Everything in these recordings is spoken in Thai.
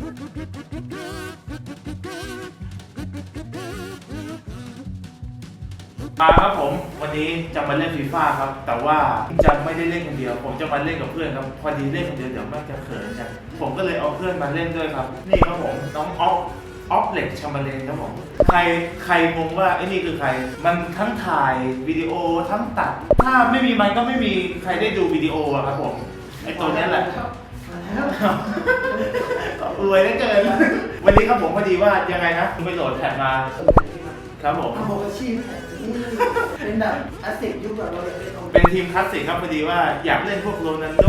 มาครับผมวันนี้จะมาเล่นฟีฟ่าครับ แต่ว่าจะไม่ได้เล่นคนเดียว ผมจะมาเล่นกับเพื่อนครับพอดีเล่นคนเดียวเดี๋ยวไม่จะเขินกันผมก็เลยเอาเพื่อนมาเล่นด้วยครับ นี่ครับผมน้องออฟออฟเล็กชามาเลนครับผมใครใครงงว่าไอ้นี่คือใคร มันทั้งถ่ายวิดีโอทั้งตัด ถ้าไม่มีมันก็ไม่มีใครได้ดูวิดีโออะครับผมไอ้ตัวเนี้ยแหละ อวยได้เกิน วันนี้ครับผมพอดีว่ายังไงนะคุณไปโหลดแท็บมา ครับผมทำโมกาชีพนี่เป็นแบบคลาสสิกยุคแบบเราอยากเล่นเอาเป็นทีมคลาสสิกครับพอดีว่าอยากเล่นพวกโรนัลโด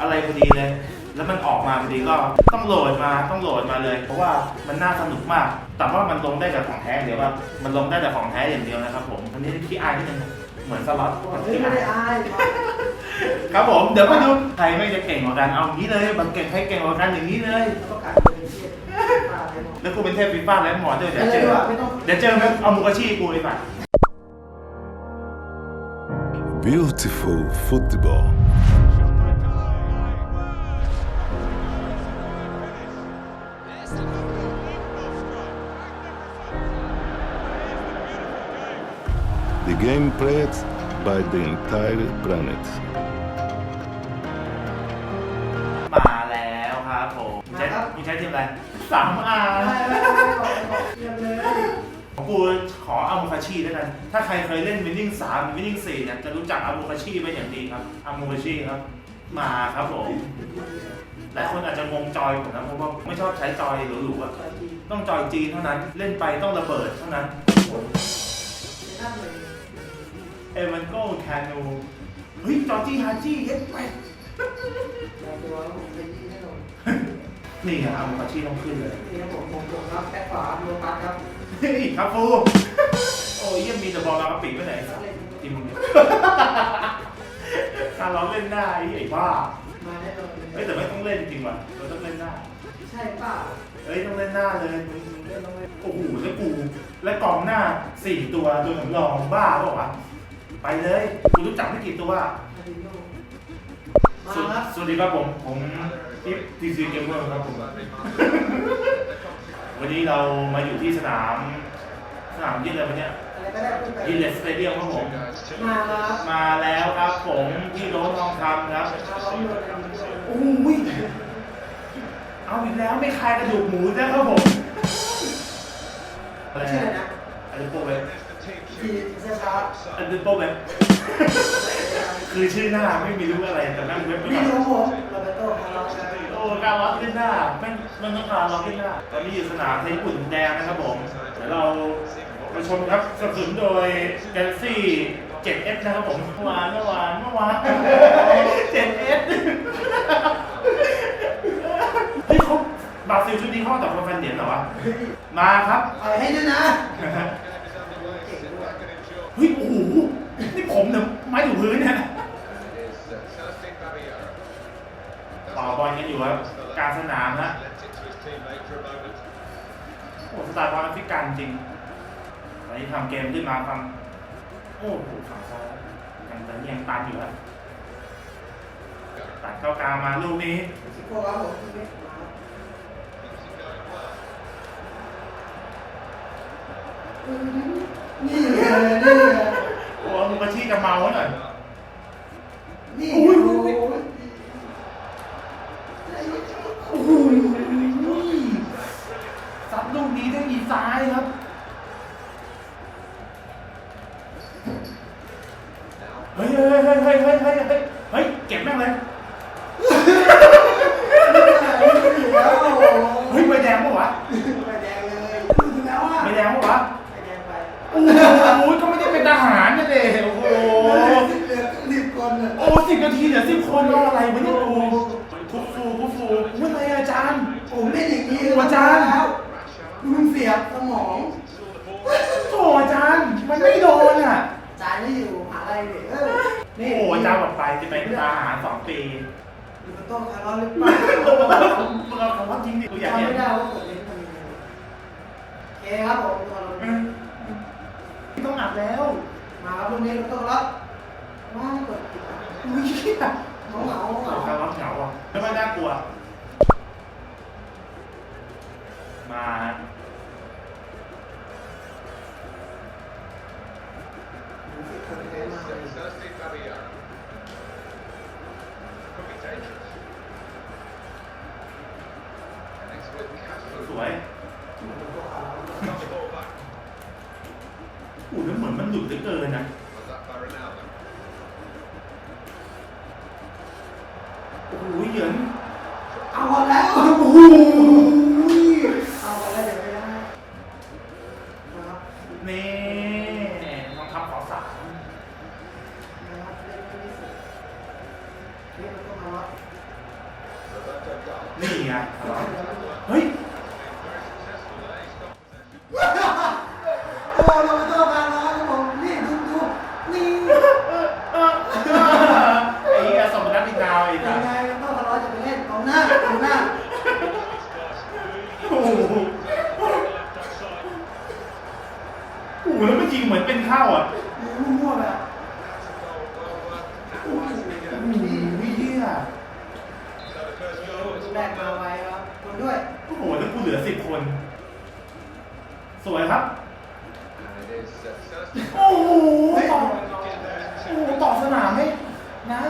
อะไรพอดีเลย แล้วมันออกมาพอดีก็ต้องโหลดมาต้องโหลดมาเลย เพราะว่ามันน่าสนุกมาก แต่ว่ามันลงได้แต่ของแท้อย่างเดียวว่า มันลงได้แต่ของแท้อย่างเดียวนะครับผมอันนี้ขี้อายนิดนึงเหมือนสล็อตเฮ้ยไม่ได้อายครับผมเดี๋ยวมาดูใครไม่จะเก่งกว่ากันเอางี้เลยบังเก่งใครเก่งกว่ากันอย่างนี้เลยประกาศเป็นเชียร์มาเลยเนาะแล้วกูเป็นเทพฟีฟ่าแล้วหมอเจอเดี๋ยวอะไรเจอดีกว่าไม่ต้อง เดี๋ยวเจอไหมเอามุกอาชีพกูเลยป่ะ Beautiful football. The game played by the entire planet. มาแล้วครับผมมึงใช้มึงใช้ทีมอะไรสามอาไม่ไม่ไม่ไม่บอกไม่บอกเชียร์เลยของกูขออามูคาชิด้วยกัน ถ้าใครเคยเล่นวินนิ่งสามวินนิ่งสี่เนี่ยจะรู้จักอามูคาชิเป็นอย่างดีครับอามูคาชิครับ มาครับผม หลายคนอาจจะงงจอยผมนะเพราะว่าไม่ชอบใช้จอยหรูๆอะต้องจอยจีนเท่านั้น เล่นไปต้องระเบิดเท่านั้น นั่นเลย เอวันโก้แคนูเฮ้ยจอร์จี้ฮาจี้เย็ดไปแต่ตัวผมเป็นที่แน่นอนนี่ไงอามูคาชิต้องขึ้นเลยนี่ครับผมผมผมรับแบ็คขวาโลตัสครับเฮ้ยครับฟูโอ้ยยังมีแต่บอลมากระปิไปไหนสักเล่นทีมมึงเนี่ยการร้องเล่นได้ไอ้บ้ามาแน่นอนเฮ้ยแต่ไม่ต้องเล่นจริงว่ะเราต้องเล่นหน้าใช่เปล่าเฮ้ยต้องเล่นหน้าเลยมึงมึงเล่นต้องเล่นโอ้โหแล้วกูและกองหน้าสี่ตัวตัวสำรองบ้าเปล่าวะ ไปเลยกูรู้จักไม่กี่ตัวอาดิโนมาสวครับสวัสดีครับผม ผมทิปทีซีเกมเมอร์ครับผม วันนี้เรามาอยู่ที่สนาม สนามยี่อะไรวะเนี่ยอะไรก็ได้ขึ้นไปยินเลสสเตเดียมครับผม มาครับมาแล้วครับผมพี่โรสทองคำครับมาล้อมโดนกันด้วยโอ้ยเอาอีกแล้วไม่คลายกระดูกหมูนะครับผมชื่ออะไรนะอันนี้โปรเว็ บทีช้าอันนี้โปรเว็บคือชื่อหน้าไม่มีรู้อะไรแต่นั่งเว็บๆไปนี่ก่อนของผมโรเบโต้คาร์ลอสครับโอ้การล็อกขึ้นหน้าแม่งมันต้องการล็อกขึ้นหน้าตอนนี้อยู่สนามไทยญี่ปุ่นแดงนะครับผมเดี๋ยวเราไปชมครับสนับสนุนโดย Galaxy 7S นะครับผมเมื่อวานเมื่อวานเมื่อวาน 7S เฮ้ยเขาบราซิลชุดนี้เขาต่อคนแฟนเหรียญเหรอวะมาครับ เอาให้ด้วยนะ เฮ้ย โอ้โห นี่ผมเนี่ยไม้ถู พื้นเนี่ยต่อบอลกันอยู่ครับกลางสนามฮะโอ้สไตล์บอลแอฟริกันจริงตอนนี้ทำเกมขึ้นมาทำโอ้โหฝั่งซ้ายยังแต่ยังตันอยู่ครับตัดเข้ากลางมาลูกนี้สิบโก้ครับผมที่เมฆมานี่ไงนี่ไงโอ้มุกาชีจะเมาหน่อย นี่อุ้ยโอ้อุ้ยโหโอ้โหซัดลูกนี้ด้วยอีซ้ายครับ เฮ้ยเฮ้ยเฮ้ยเฮ้ยเฮ้ยเฮ้ยเฮ้ยเฮ้ยเก็บแม่งเลยแล้วโอ้โหเฮ้ยใบแดงปะวะไปแดงเลยดูแล้วอะใบแดงปะวะไปแดงไป โอ้โหก็ไม่ได้เป็นทหารนี่เลยโอ้โหเหลือสิบ คนอะโอ้สิบนาทีเหลือสิบคนรออะไรวะเนี่ยโอ้คุฟูคุฟูอุ้ยอะไรอาจารย์ ผมเล่นอย่างนี้โอ้อาจารย์ แล้วดูมันเสียบสมองโอ้อาจารย์ มันไม่โดนอะอาจารย์นี่อยู่มหาลัยเนี่ยเออโอ้อาจารย์บอกไปจะเป็นทหารสองปีดูมันต้องคาร์ลอสหรือเปล่าโอ้มึงเอาคำว่าจริงดิกูอยากจำเห็นไม่ได้ว่าผมเล่นทำยังไงโอเคครับผมตัวเราอืมต้องอัดแล้ว มาครับลูกนี้เราต้องรับ ว่างแบบอุ้ยเหงาเหงาเหงาเหงาอะไม่ค่อน่ากลัว มาสวยอู๋แล้เหมือนมันหลุดเหลือเกินนะ เอาไปแล้วเดี๋ยวไม่ได้นะครับนี่น้องทัพขอสามนะครับเล่นไม่สุดนี่มันก็มาวัดนี่ไงเฮ้ย โอ้เราไม่ต้องการ ริงเหมือนเป็นข้าวอะมั่วๆแบบโอ้โหวิเหี้ยแรกมาไว้ครับคนด้วยโอ้โหแล้วกูเหลือสิบคน สวยครับ โอ้โหต่อโอ้โหต่อสนามไม่นะ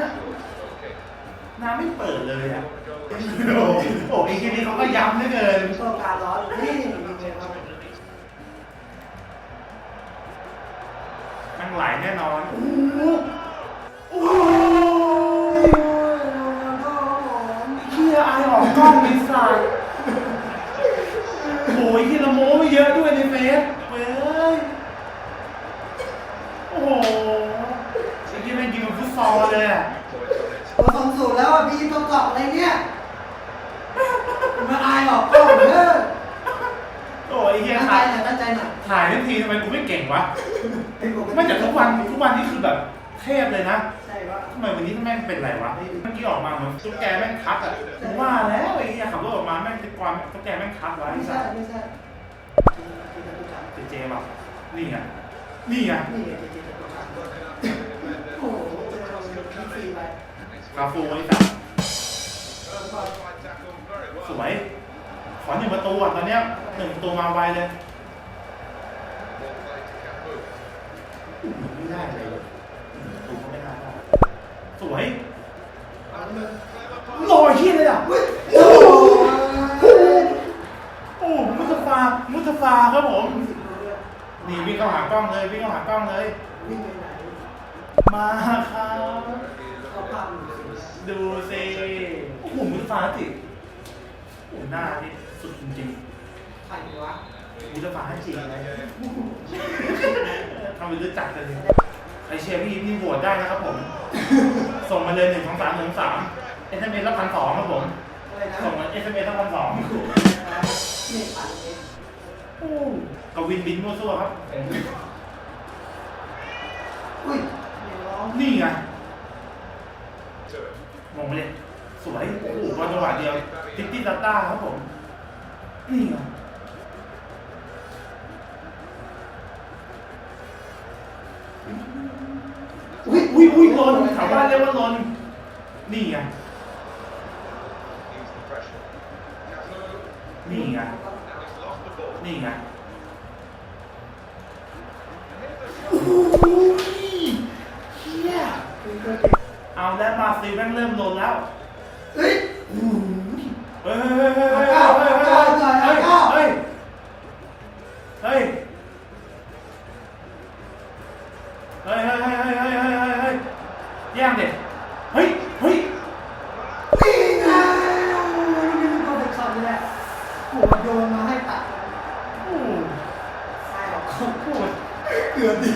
น้ำไม่เปิดเลยอะ โอ้โหโอ้โหไอ้ทีนี้เขาก็ย้ำเหลือเกินต้อง นั่งไหลแน่นอนโอ้โหโอ้โหโอ้ยโรนัลโดครับผมเฮียไอออกกล้องมีสายโอ้ยเฮียละโม้ไม่เยอะด้วยในเฟซเว้ยโอ้โหไอ้ที่แม่งยิงเป็นฟุตซอลเลยอะตัวสองศูนย์แล้วอะพี่ต้องเกาะอะไรเนี่ยมาอายออกกล้องเด้อโอ้ยไอ้เฮียตั้งใจถ่ายหน่อยตั้งใจหน่อยถ่ายทันทีทำไมกูไม่เก่งวะ เป็นปกติไม่แต่ทุกวันทุกวันนี้คือแบบเทพเลยนะใช่ปะทำไมวันนี้แม่งเป็นไรวะเมื่อกี้ออกมาเหมือนตุ๊กแกแม่งคัดอะผมว่าแล้วไอ้เหี้ยขับรถออกมาแม่งเป็นกวางตุ๊กแกแม่งคัดไว้ไม่ไอ้สัใช่สไม่ใช่เจเจแบบนี่ไงนี่ไงนี่ไงจริงๆโอ้โหเจอเราพีซีไปคาฟูไอ้สัสสวย ขอหนึ่งประตูอะตอนเนี้ยหนึ่งประตูมาไวเลยไม่ได้เลยหนึ่งประตูก็ไม่ได้ได้สวยลอยเฮียเลยอะโอ้โหโอ้มุตฟามุตฟาครับผมนี่วิ่งเข้าหากล้องเลยวิ่งเข้าหากล้องเลยวิ่งไปไหนมาครับเขาปั๊มดูสิโอ้โหมุตฟาจิโอ้หน้านี่ สุดจริงใครวะๆมุตฟาจริงเลยทำไปรู้จักกันเลยใครเชียร์พี่นี่โหวตได้นะครับผม ส่งมาเลยหนึ่งสองสามหนึ่งสามเอสเอ็มเอสละพันสองครับผม อะไรนะส่งมาเอสเอ็มเอสละพันสองนี่ปั่นเองโอ้กวินบินมั่วซั่วครับ อุ้ยเดี๋ยวร้องนี่ไงมองไปเลยสวยโอ้โหวันจังหวะเดียว ติตตี้ตาต้าครับผม นี่ไงอุ้ยอุ้ยอุ้ยลนแถวบ้านเรียกว่าลนนี่ไงนี่ไงนี่ไงโอ้ยเฮียเอาแล้วมาซิลแม่งเริ่มลนแล้วเฮ้ยเฮ้ยเฮ้ยเฮ้ยเฮ้ยเฮ้ยเฮ้ย ใครออกโหเกือบดี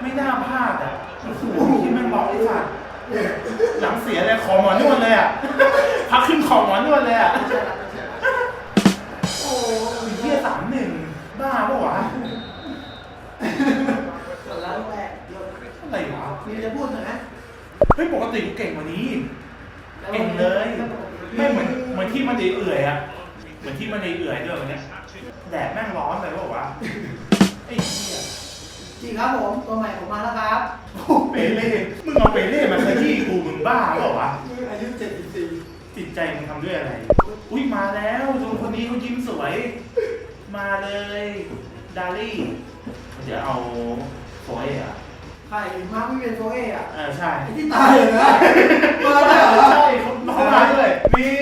ไม่น่าพลาดอะโอ้โหที่แม่งบอกไอ้สัตว์หลังเสียเลยขอหมอนวดเลยอะพักขึ้นขอหมอนวดเลยอะโอ้โอ้ยเฮียสามหนึ่งบ้าปะวะส่วนแล้วแหละโยนอะไรวะมีจะพูดหน่อยไหมเฮ้ยปกติกูเก่งกว่านี้เก่งเลยไม่เหมือนเหมือนที่มันเอื่อยๆอะเหมือนที่มันเอื่อยๆด้วยวันเนี้ยแดดแม่งร้อนไปปะวะ ไอ้เหี้ยจริงครับผมตัวใหม่ผมมาแล้วครับโอ้เปเล่มึงเอาเปเล่มาขยี้กูมึงบ้าเปล่าวะอายุ74จิตใจมึงทำด้วยอะไร อุ้ยมาแล้วดูคนนี้เขายิ้มสวย มาเลยดาลี่เดี๋ยวเอาโฟเอะอะใครมาร์ควิเวนโฟเอะอะเออใช่ไอ้ที่ตายเลยนะมาได้เหรอใช่เขาเขามาด้วยนี่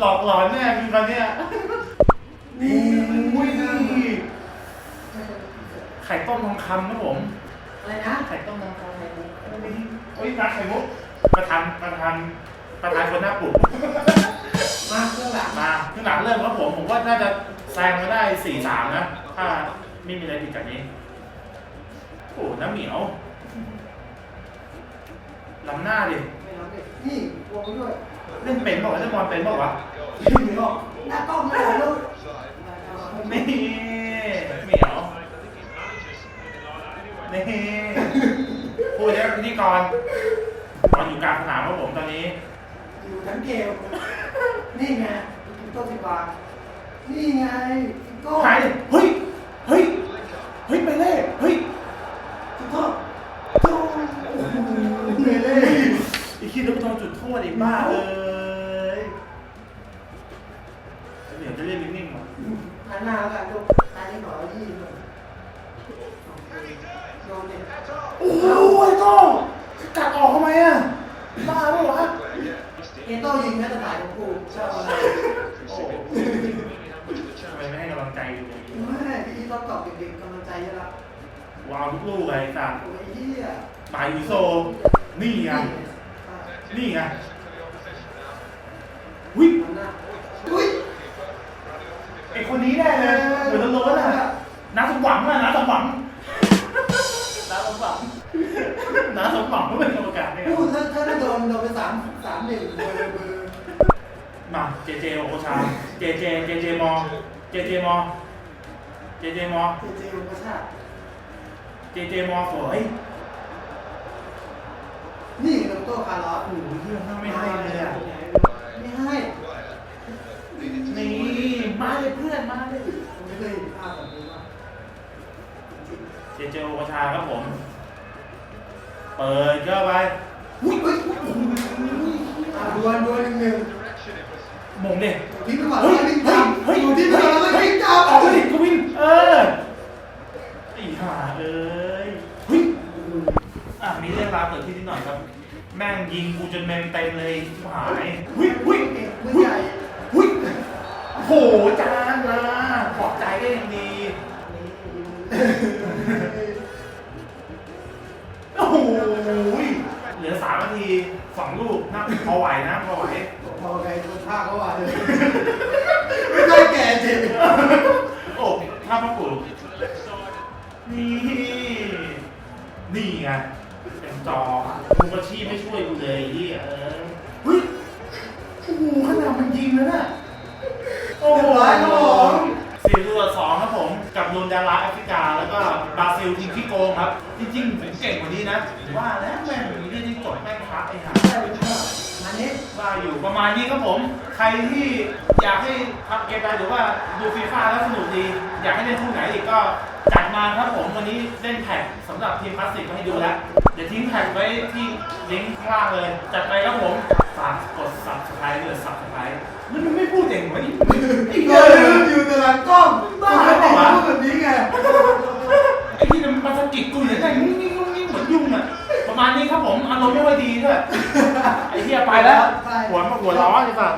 หลอกหลอนแน่มีคนเนี้ยนี่อุ้ยไข่ต้มทองคำนะผมอะไรนะไข่ต้มทองคำฮ้ยนักไข่มุกประธานประธานประธานคนหน้าปลุกมาเครื่องหลังมาข้างหลังเริ่มครับผม ผมว่าน่าจะแซงมาได้สี่สามนะ ถ้าไม่มีอะไรผิดจากนี้โอ้น้ำเหมียวลำหน้าดิ ไม่รับเลยนี่วงด้วย เล่นเป็นบอกว่าเล่นบอลเป็นบอกว่าวะนี่ก็หน้ากล้องไม่ได้ลูกนี่เหมียวนี่พูดแล้วพิธีกรตอนอยู่กลางสนามครับผมตอนนี้ อยู่ทั้งเกมนี่ไงฟิโก้ซิบานี่ไงฟิโก้หายดิเฮ้ย เฮ้ย เฮ้ย ไปเล่เฮ้ยจุดโทษโจ้โอ้โหเหนื่อยเลยไอ้คิดว่าโดนจุดโทษไอ้บ้าเอ้ย หันหน้าแล้วกันลูกตายนิดหน่อยแล้วยี่หน่อยโดนเนี่ยโอ้โหไอ้โต้กัดออกทำไมอะบ้าเปล่าวะเอโต้ยิงแค่ตะข่ายของกูชอบอะไรโอ้โหทำไมไม่ให้กำลังใจกูเลยไม่พี่อีทต้องตอบเด็กๆกำลังใจเยอะละวาวทุกลูกเลยสัตว์โอ้ยเหี้ย หมายวิโซ นี่ไง นี่ไงวิ หันหน้าอุ้ย ไอ คนนี้ได้เลยเหมือนโล้นๆอะน้าสมหวังอะน้าสมหวังน้าสมหวังน้าสมหวังก็เป็นกรรมการเนี่ยพูดถ้าถ้าถ้าโดนโดนไปสามสามหนึ่งเบอร์เบอร์มาเจเจโอชาเจเจเจเจมอเจเจมอเจเจมอเจเจอุปชาติเจเจมอสวยนี่โรโต้คาร์ลอสโอ้โหเรื่องไม่ให้เลยอะไม่ให้นี่ มาเลยเพื่อนมาเลยผมไม่เคยเห็นภาพแบบนี้มาเจเจโอชาครับผม เปิดเข้าไปอุ้ยอุ้ยอุ้ยอะดวลดวลหนึ่งหนึ่งมงเด็ทิ้งไปก่อนเฮ้ยแล้ววิ่งเฮ้ตายมเฮ้ยอยู่ที่เฮ้เดิยมแล้วเฮ้ยวิ่งตามออกไปดิกวินเออไอ้ห่าเอ้ยเฮ้ยอะมีเรื่องราวเกิดขึ้นนิดหน่อยครับ แม่งยิงกูจนเมมเต็มเลยหายเฮ้ยเฮ้ยเก่งมือเฮ้ยใหญ่เฮ้ย โอ้โหจานมาขอบใจได้ยังดีโอ้โหเหลือสามนาทีสองลูกนะพอไหวนะพอไหวพอใครคนภาคเขาว่าเลยไม่ใช่แก่จริงโอ้ถ้าพ่อปู่นี่ นี่ไงเต็มจอมึงก็ชี้ไม่ช่วยกูเลยไอ้เหียเออเฮ้ยโอ้โหขนาดมันยิงแล้วน่ะ โอ้โหสี่ตัวสองครับผม กับนูนดาราแอฟริกา แล้วก็บราซิลทีมที่โกงครับ จริงๆผมเก่งกว่านี้นะ ว่าแล้วแม่งมีเรื่องที่จบแม่งครับไอ้ห่าอันนี้ว่าอยู่ประมาณนี้ครับผม ใครที่อยากให้ทำเกมไปหรือว่าดูฟีฟ่าแล้วสนุกดี อยากให้เล่นคู่ไหนอีกก็จัดมาครับผมวันนี้เล่นแท็กสำหรับทีมพลาสติกมาให้ดูแล้ว เดี๋ยวทิ้งแท็กไว้ที่ลิงก์ข้างล่างเลย จัดไปครับผม ฝากกด subscribe ด้วย subscribe มันไม่พูดเองวะนี่ไอ้เอเหี้ยออยู่แต่หลังกล้องบ้าไม่ได้พูดแบบนี้ไงไอ้ที่มันสะกิดกูอย่างไรงุ้งงิ้งงุ้งงิ้งเหมือนยุงอะประมาณนี้ครับผมอารมณ์ไม่ค่อยดีด้วยไอ้เหี้ยไปแล้วหัวหัวร้อนไอ้สัส